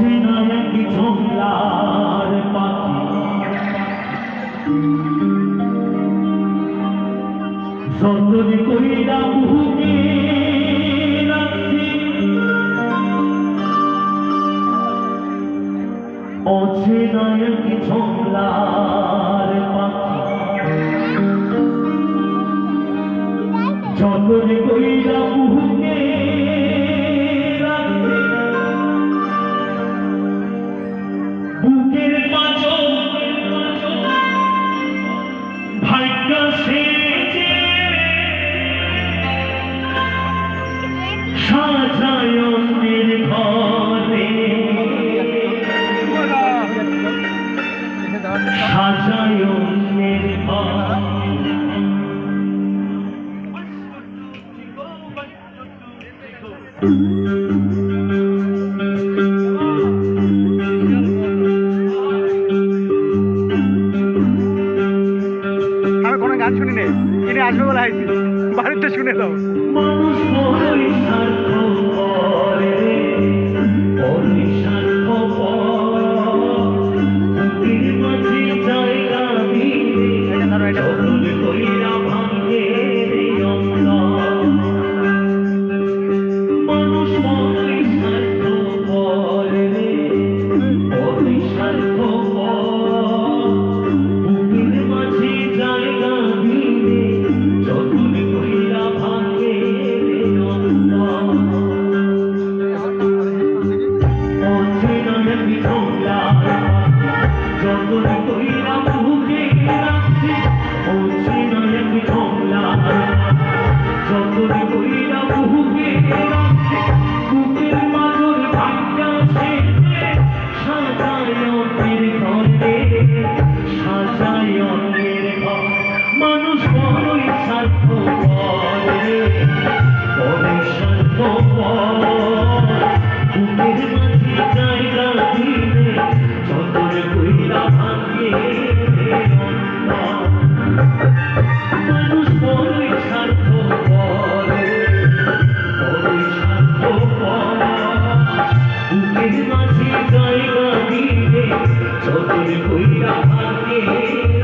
অচেনা এক ঝোলার পাখি। যতন বুকে রাখছি। অচেনা এক ঝোলার পাখি। সাজায়নের ঘরে আমি কোনো গান শুনি নেই কিনে আসবে বলে আইছি বাড়িতে শুনে দাও মানুষ বড়ই স্বার্থ যতন মাঝে জায়গা দিতে চোখের কইরা ভাগে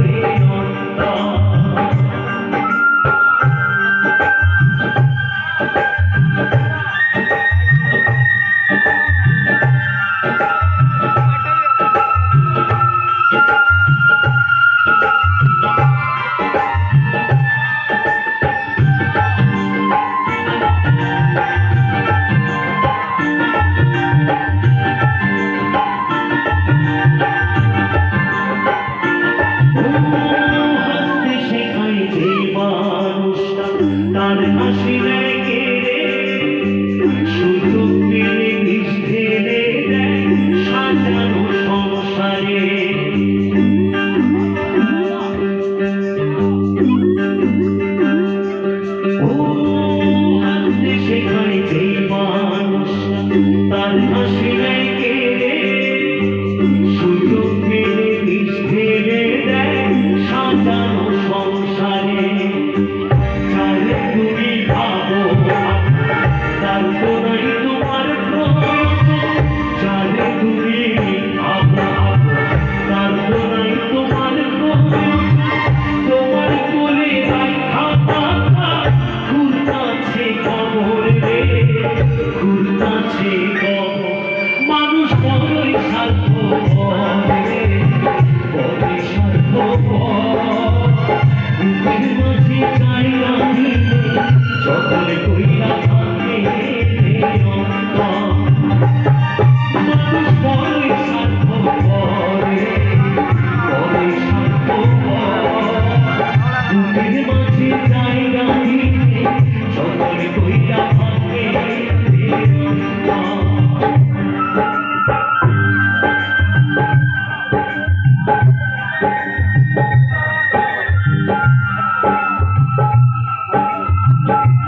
ঘুরতাছে মানুষ বড়ই স্বার্থ পরে বড়ই স্বার্থ বুকের মাঝে চাই আমি যখন কইরা থাকে Thank.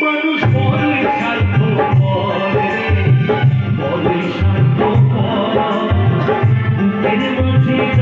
মানুষ বড়ই স্বার্থ করে বড়ই স্বার্থ বুকের মাঝে